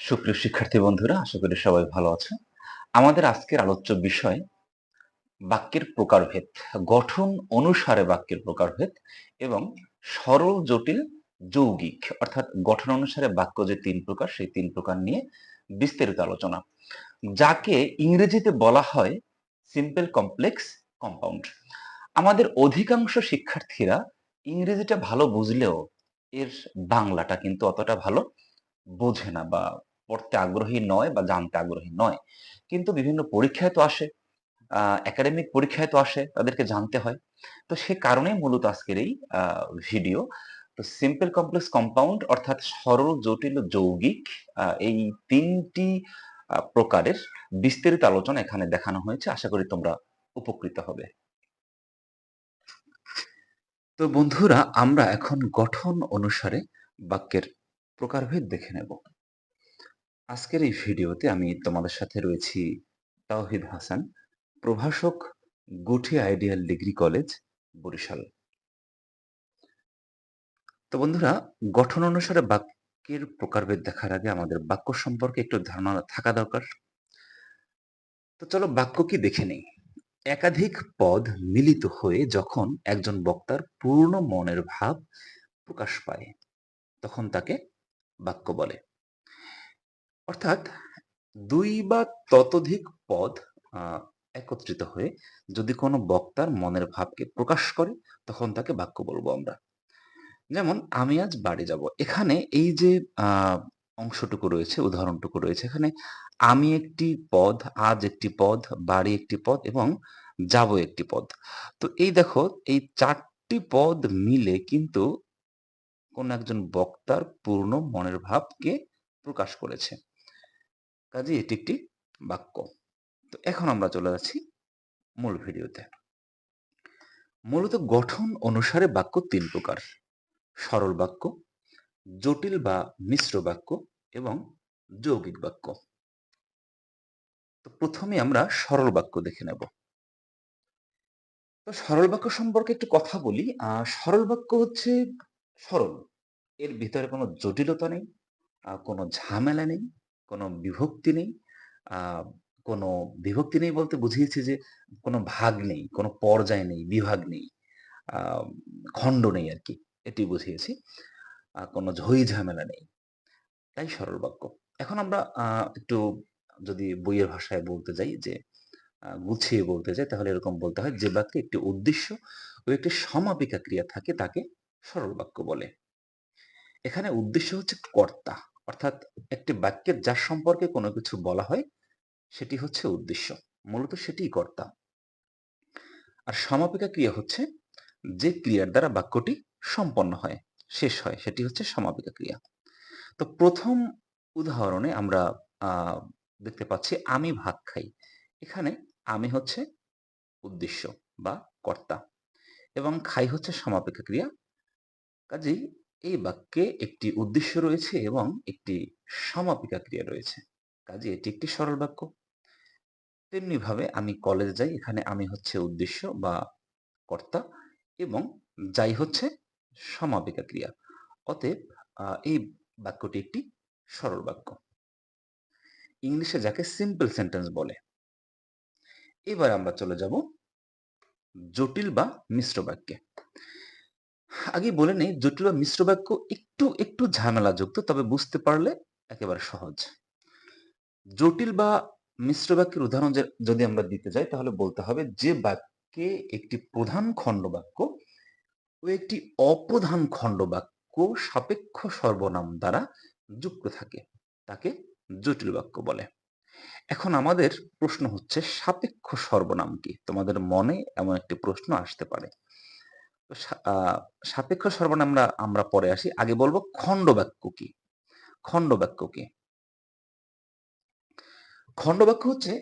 সুপ্রিয় শিক্ষার্থী বন্ধুরা, আশা করি সবাই ভালো আছে আমাদের আজকের আলোচ্য বিষয়, বাক্যের প্রকারভেদ, গঠন অনুসারে বাক্যের প্রকারভেদ এবং সরল, জটিল, যৌগিক, অর্থাৎ গঠন অনুসারে বাক্য যে তিন প্রকার, সেই তিন প্রকার নিয়ে বিস্তারিত আলোচনা। যাকে ইংরেজিতে বলা হয় সিম্পল কমপ্লেক্স কম্পাউন্ড আমাদের অধিকাংশ শিক্ষার্থীরা ইংরেজিটা ভালো বুঝলেও এর বাংলাটা কিন্তু অতটা ভালো বোঝে না বা পড়তে আগ্রহী নয় বা জানতে আগ্রহী নয়। কিন্তু বিভিন্ন পরীক্ষায় তো আসে একাডেমিক পরীক্ষায় তো আসে, তাদেরকে জানতে হয়। তো সে কারণেই মূলত আজকের এই ভিডিও তো সিম্পল কমপ্লেক্স কম্পাউন্ড অর্থাৎ সরল, জটিল, যৌগিক এই তিনটি প্রকারের বিস্তারিত আলোচনা এখানে দেখানো হয়েছে। আশা করি তোমরা উপকৃত হবে। তো বন্ধুরা, আমরা এখন গঠন অনুসারে বাক্যের প্রকারভেদ দেখে নেব। আজকের এই ভিডিওতে আমি তোমাদের সাথে রয়েছি তাওহিদ হাসান, প্রভাষক, গুঠি আইডিয়াল ডিগ্রি কলেজ, বরিশাল। তো বন্ধুরা, গঠন অনুসারে বাক্যের প্রকারভেদ দেখার আগে আমাদের বাক্য সম্পর্কে একটু ধারণা থাকা দরকার। তো চলো বাক্য কি দেখে নেই। একাধিক পদ মিলিত হয়ে যখন একজন বক্তার পূর্ণ মনের ভাব প্রকাশ পায়, তখন তাকে বাক্য বলে। অর্থাৎ দুই বা ততোধিক পদ একত্রিত হয়ে যদি কোনো বক্তার মনের ভাবকে প্রকাশ করে, তখন তাকে বাক্য বলব আমরা। যেমন, আমি আজ বাড়ি যাব। এখানে এই যে অংশটুকু রয়েছে, উদাহরণটুকু রয়েছে, এখানে আমি একটি পদ, আজ একটি পদ, বাড়ি একটি পদ এবং যাব একটি পদ। তো এই দেখো, এই চারটি পদ মিলে কিন্তু কোন একজন বক্তার পূর্ণ মনের ভাবকে প্রকাশ করেছে। কাজে এটি একটি বাক্য। তো এখন আমরা চলে যাচ্ছি মূল ভিডিওতে। মূলত গঠন অনুসারে বাক্য তিন প্রকার। সরল বাক্য, জটিল বা মিশ্র বাক্য এবং যৌগিক বাক্য। তো প্রথমে আমরা সরল বাক্য দেখে নেব। তো সরল বাক্য সম্পর্কে একটু কথা বলি। সরল বাক্য হচ্ছে সরল। এর ভিতরে কোনো জটিলতা নেই কোনো ঝামেলা নেই। কোনো বিভক্তি নেই। কোনো বিভক্তি নেই বলতে বুঝিয়েছি যে কোনো ভাগ নেই, কোনো পর্যায় নেই, বিভাগ নেই খণ্ড নেই আর কি এটি বুঝিয়েছি। কোনো ঝই ঝামেলা নেই। তাই সরল বাক্য। এখন আমরা একটু যদি বইয়ের ভাষায় বলতে যাই যে গুছিয়ে বলতে যাই, তাহলে এরকম বলতে হয়, যে বাক্যে একটি উদ্দেশ্য ও একটি সমাপিকা ক্রিয়া থাকে, তাকে সরল বাক্য বলে। এখানে উদ্দেশ্য হচ্ছে কর্তা। অর্থাৎ একটি বাক্যের যার সম্পর্কে কোনো কিছু বলা হয়, সেটি হচ্ছে উদ্দেশ্য। মূলত সেটিই কর্তা। আর সমাপিকা ক্রিয়া হচ্ছে যে ক্রিয়ার দ্বারা বাক্যটি সম্পন্ন হয়, শেষ হয়, সেটি হচ্ছে সমাপিকা ক্রিয়া। তো প্রথম উদাহরণে আমরা দেখতে পাচ্ছি আমি ভাত খাই। এখানে আমি হচ্ছে উদ্দেশ্য বা কর্তা এবং খাই হচ্ছে সমাপিকা ক্রিয়া। কাজেই এই বাক্যে একটি উদ্দেশ্য রয়েছে এবং একটি সমাপিকা ক্রিয়া রয়েছে। কাজে এটি একটি সরল বাক্য। তেমনি ভাবে আমি কলেজে যাই, এখানে আমি হচ্ছে উদ্দেশ্য বা কর্তা এবং যাই হচ্ছে সমাপিকা ক্রিয়া। অতএব এই বাক্যটি একটি সরল বাক্য। ইংলিশে যাকে সিম্পল সেন্টেন্স বলে। এবার আমরা চলে যাব জটিল বা মিশ্র বাক্যে। আগে বলে নেই, জটিল বা মিশ্র বাক্য একটু একটু ঝামেলাযুক্ত, তবে বুঝতে পারলে একেবারে সহজ। জটিল বা মিশ্র বাক্যের উদাহরণ যদি আমরা দিতে যাই, তাহলে বলতে হবে যে বাক্যে একটি প্রধান খণ্ড বাক্য ও একটি অপ্রধান খণ্ড বাক্য সাপেক্ষ সর্বনাম দ্বারা যুক্ত থাকে, তাকে জটিল বাক্য বলে। এখন আমাদের প্রশ্ন হচ্ছে, সাপেক্ষ সর্বনাম কি? তোমাদের মনে এমন একটি প্রশ্ন আসতে পারে। সাপেক্ষ সর্বনাম আমরা আমরা পরে আসি। আগে বলব খণ্ড বাক্য কি? খণ্ড বাক্য কি? খণ্ড বাক্য হচ্ছে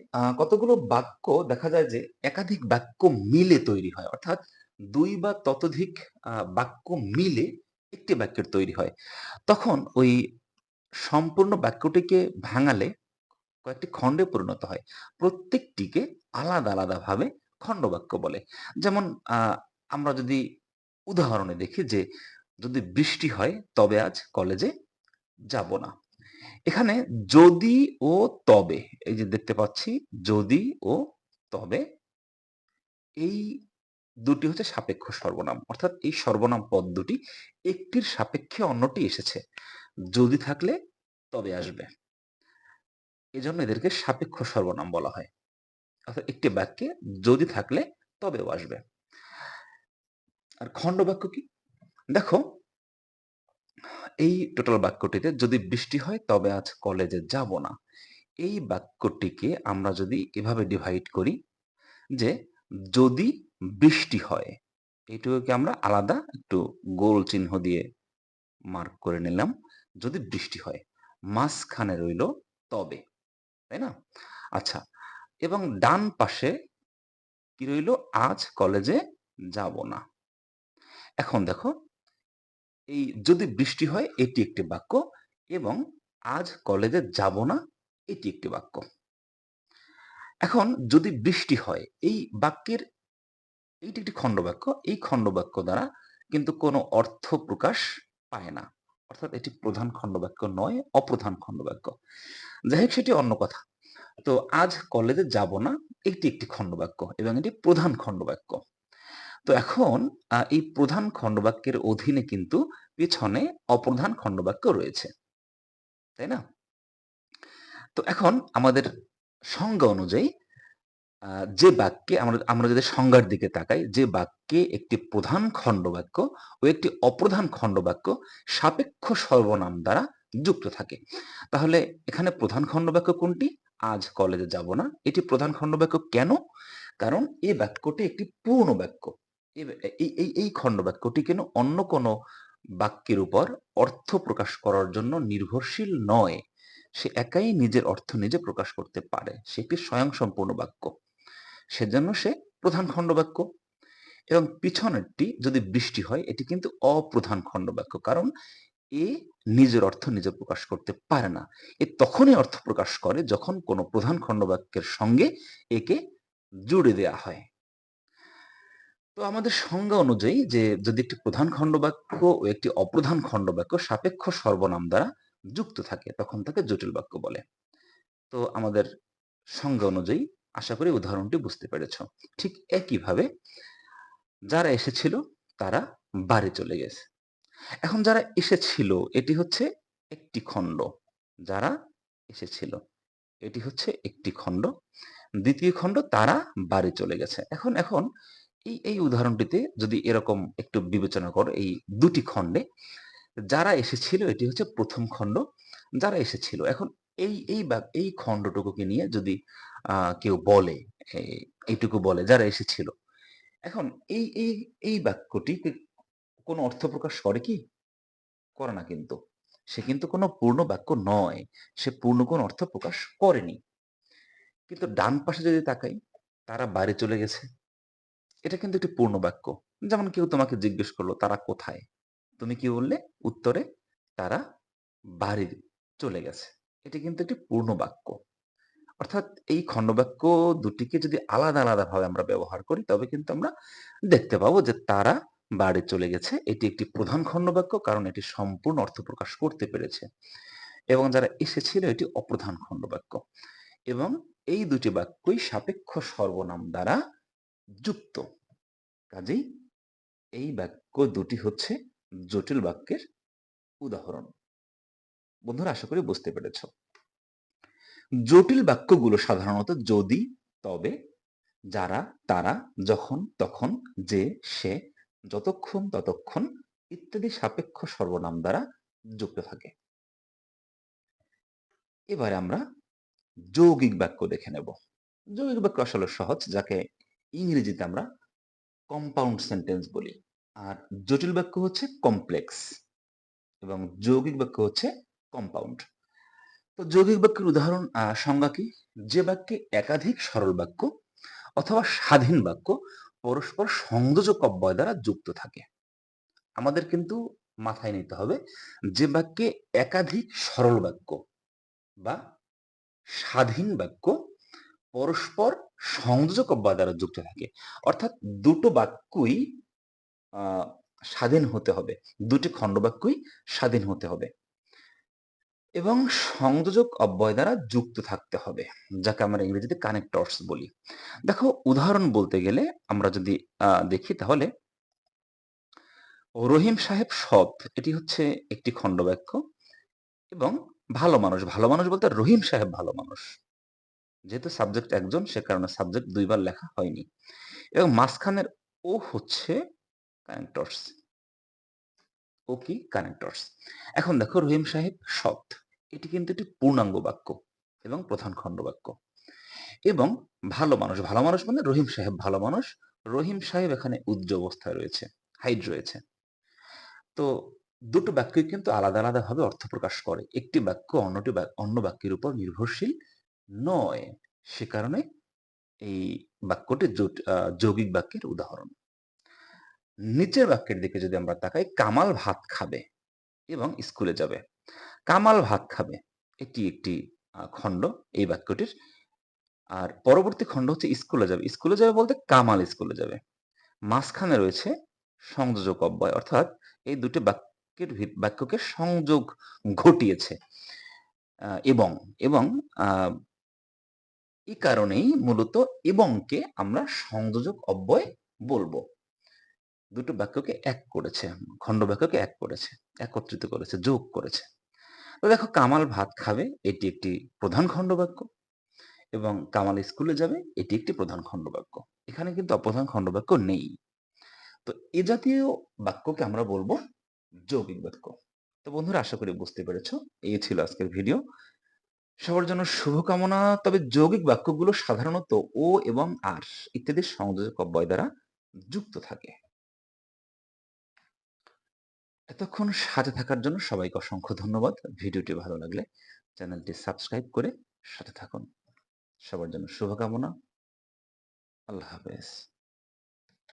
কতগুলো বাক্য দেখা যায় যে একাধিক বাক্য মিলে তৈরি হয়। অর্থাৎ দুই বা ততোধিক বাক্য মিলে একটি বাক্যের তৈরি হয়। তখন ওই সম্পূর্ণ বাক্যটিকে ভাঙালে কয়েকটি খণ্ডে পরিণত হয়। প্রত্যেকটিকে আলাদা আলাদা ভাবে খণ্ড বাক্য বলে। যেমন আমরা যদি উদাহরণে দেখি যে, যদি বৃষ্টি হয়, তবে আজ কলেজে যাব না। এখানে যদি ও তবে, এই যে দেখতে পাচ্ছি, যদি ও তবে, এই দুটি হচ্ছে সাপেক্ষ সর্বনাম। অর্থাৎ এই সর্বনাম পদ দুটি একটির সাপেক্ষে অন্যটি এসেছে। যদি থাকলে তবে আসবে। এজন্য এদেরকে সাপেক্ষ সর্বনাম বলা হয়। অর্থাৎ একটি বাক্যে যদি থাকলে তবেও আসবে। আর খণ্ড বাক্য কি? দেখো, এই টোটাল বাক্যটিতে যদি বৃষ্টি হয়, তবে আজ কলেজে যাব না। এই বাক্যটিকে আমরা যদি এভাবে ডিভাইড করি যে যদি বৃষ্টি হয়, এইটুকুকে আমরা আলাদা একটু গোল চিহ্ন দিয়ে মার্ক করে নিলাম, যদি বৃষ্টি হয়, মাঝখানে রইল তবে, তাই না? আচ্ছা এবং ডান পাশে কি রইল? আজ কলেজে যাব না। এখন দেখো, এই যদি বৃষ্টি হয়, এটি একটি বাক্য এবং আজ কলেজে যাব না, এটি একটি বাক্য। এখন যদি বৃষ্টি হয়, এই বাক্যের, এইটি একটি খণ্ডবাক্য এই খণ্ডবাক্য দ্বারা কিন্তু কোনো অর্থ প্রকাশ পায় না। অর্থাৎ এটি প্রধান খণ্ডবাক্য নয়, অপ্রধান খণ্ডবাক্য যাই হোক, সেটি অন্য কথা। তো আজ কলেজে যাব না, এটি একটি খণ্ডবাক্য এবং এটি প্রধান খণ্ডবাক্য তো এখন এই প্রধান খণ্ডবাক্যের অধীনে কিন্তু পিছনে অপ্রধান খণ্ডবাক্য রয়েছে। তাই না? তো এখন আমাদের সংজ্ঞা অনুযায়ী যে বাক্যে আমরা আমরা যদি সংজ্ঞার দিকে তাকাই, যে বাক্যে একটি প্রধান খণ্ডবাক্য ও একটি অপ্রধান খণ্ডবাক্য সাপেক্ষ সর্বনাম দ্বারা যুক্ত থাকে। তাহলে এখানে প্রধান খণ্ডবাক্য কোনটি? আজ কলেজে যাব না। এটি প্রধান খণ্ডবাক্য কেন? কারণ এই বাক্যটি একটি পূর্ণ বাক্য। এই এই খণ্ডবাক্যটি কেন অন্য কোনো বাক্যের উপর অর্থ প্রকাশ করার জন্য নির্ভরশীল নয়? সে একাই নিজের অর্থ নিজে প্রকাশ করতে পারে। সে একটি স্বয়ংসম্পূর্ণ বাক্য। সেজন্য সে প্রধান খণ্ডবাক্য। এবং পিছনেরটি যদি বৃষ্টি হয়, এটি কিন্তু অপ্রধান খণ্ডবাক্য। কারণ এ নিজের অর্থ নিজে প্রকাশ করতে পারে না। এ তখনই অর্থ প্রকাশ করে যখন কোনো প্রধান খণ্ডবাক্যের সঙ্গে একে জুড়ে দেয়া হয়। তো আমাদের সংজ্ঞা অনুযায়ী যে যদি একটি প্রধান খণ্ডবাক্য ও একটি অপ্রধান খণ্ডবাক্য সাপেক্ষ সর্বনাম দ্বারা যুক্ত থাকে, তখন তাকে জটিল বাক্য বলে। তো আমাদের সংজ্ঞা অনুযায়ী আশা করি উদাহরণটি বুঝতে পেরেছ। ঠিক একইভাবে যারা এসেছিল তারা বাড়ি চলে গেছে। এখন যারা এসেছিল, এটি হচ্ছে একটি খণ্ড। যারা এসেছিল, এটি হচ্ছে একটি খণ্ড। দ্বিতীয় খণ্ড, তারা বাড়ি চলে গেছে। এখন এখন এই এই উদাহরণটিতে যদি এরকম একটু বিবেচনা করো, এই দুটি খণ্ডে, যারা এসেছিল, এটি হচ্ছে প্রথম খণ্ড, যারা এসেছিল, এখন এই এই এই খণ্ডটুকুকে নিয়ে যদি কেউ বলে এইটুকু বলে, যারা এসেছিল, এখন এই এই এই বাক্যটি কোনো অর্থ প্রকাশ করে কি? করে না কিন্তু। সে কিন্তু কোনো পূর্ণ বাক্য নয়, সে পূর্ণ কোন অর্থ প্রকাশ করেনি। কিন্তু ডান পাশে যদি তাকাই, তারা বাইরে চলে গেছে। এটা কিন্তু একটি পূর্ণ বাক্য। যেমন কেউ তোমাকে জিজ্ঞেস করল, তারা কোথায়? তুমি কি বললে? উত্তরে, তারা বাড়ি চলে গেছে। এটি কিন্তু একটি পূর্ণ বাক্য। অর্থাৎ এই খণ্ডবাক্য দুটিকে যদি আলাদা আলাদা ভাবে আমরা ব্যবহার করি, তবে কিন্তু আমরা দেখতে পাবো যে তারা বাড়ি চলে গেছে। এটি একটি প্রধান খণ্ডবাক্য, কারণ এটি সম্পূর্ণ অর্থ প্রকাশ করতে পেরেছে। এবং যারা এসেছিল, এটি অপ্রধান খণ্ডবাক্য। এবং এই দুটি বাক্যই সাপেক্ষ সর্বনাম দ্বারা যুক্ত। কাজেই এই বাক্য দুটি হচ্ছে জটিল বাক্যের উদাহরণ। বন্ধুরা, আশা করি বুঝতে পেরেছ। জটিল বাক্যগুলো সাধারণত যদি, তবে, যারা, তারা, যখন, তখন, যে, সে, যতক্ষণ, ততক্ষণ ইত্যাদি সাপেক্ষ সর্বনাম দ্বারা যুক্ত থাকে। এবারে আমরা যৌগিক বাক্য দেখে নেব। যৌগিক বাক্য আসলে সহজ, যাকে ইংরেজিতে আমরা কম্পাউন্ড সেন্টেন্স বলি। আর জটিল বাক্য হচ্ছে কমপ্লেক্স এবং যৌগিক বাক্য হচ্ছে কম্পাউন্ড তো যৌগিক বাক্যের উদাহরণ সংজ্ঞা কি? যে বাক্যে একাধিক সরল বাক্য অথবা স্বাধীন বাক্য পরস্পর সংযোজক অব্যয় দ্বারা যুক্ত থাকে। আমাদের কিন্তু মাথায় নিতে হবে যে বাক্যে একাধিক সরল বাক্য বা স্বাধীন বাক্য পরস্পর সংযোজক অব্যয় দ্বারা যুক্ত থাকে অর্থাৎ দুটো বাক্যই স্বাধীন হতে হবে দুটি খণ্ড বাক্যই স্বাধীন হতে হবে এবং সংযোজক অব্যয় দ্বারা যুক্ত থাকতে হবে। যাকে আমরা ইংরেজিতে কানেক্টরস বলি। দেখো উদাহরণ বলতে গেলে আমরা যদি দেখি তাহলে রহিম সাহেব সৎ এটি হচ্ছে একটি খণ্ডবাক্য এবং ভালো মানুষ, ভালো মানুষ বলতে রহিম সাহেব ভালো মানুষ। যেহেতু সাবজেক্ট একজন সে কারণে সাবজেক্ট দুইবার লেখা হয়নি। এবং মাঝখানের ও হচ্ছে কানেক্টরস। ও কি? কানেক্টরস। এখন দেখো রহিম সাহেব সৎ। এটি কিন্তু একটি পূর্ণাঙ্গ বাক্য এবং প্রধান খণ্ড বাক্য এবং ভালো মানুষ, ভালো মানুষ মানে রহিম সাহেব ভালো মানুষ। রহিম সাহেব এখানে উজ্জ অবস্থায় রয়েছে, হাইড রয়েছে। তো দুটো বাক্যই কিন্তু আলাদা, আলাদাভাবে অর্থ প্রকাশ করে। একটি বাক্য অন্যটি অন্য বাক্যের উপর নির্ভরশীল নয়। সে কারণে এই বাক্যটি যৌগিক বাক্যের উদাহরণ। নিচের বাক্যের দিকে যদি আমরা তাকাই, কামাল ভাত খাবে এবং স্কুলে যাবে। কামাল ভাত খাবে। এটি একটি খণ্ড এই বাক্যটির। আর পরবর্তী খণ্ড হচ্ছে স্কুলে যাবে। স্কুলে যাবে বলতে কামাল স্কুলে যাবে। মাঝখানে রয়েছে সংযোজক অব্যয় অর্থাৎ এই দুটি বাক্যের বাক্যকে সংযোগ ঘটিয়েছে। এবং, এবং এই কারণেই মূলত এবংকে আমরা সংযোজক অব্যয় বলব। দুটো বাক্যকে এক করেছে। খণ্ড বাক্যকে এক করেছে। একত্রিত করেছে, যোগ করেছে। তো দেখো কামাল ভাত খাবে এটি একটি প্রধান খণ্ড বাক্য এবং কামাল স্কুলে যাবে এটি একটি প্রধান খণ্ড বাক্য এখানে কিন্তু অপ্রধান খণ্ড বাক্য নেই। তো এ জাতীয় বাক্যকে আমরা বলব যৌগিক বাক্য। তো বন্ধুরা আশা করি বুঝতে পেরেছ। এই ছিল আজকের ভিডিও। সবার জন্য শুভকামনা। তবে যৌগিক বাক্যগুলো সাধারণত ও এবং আর ইত্যাদি সংযোজক অব্যয় দ্বারা যুক্ত থাকে। এতক্ষণ সাথে থাকার জন্য সবাইকে অসংখ্য ধন্যবাদ। ভিডিওটি ভালো লাগলে চ্যানেলটি সাবস্ক্রাইব করে সাথে থাকুন। সবার জন্য শুভকামনা। আল্লাহ হাফেজ।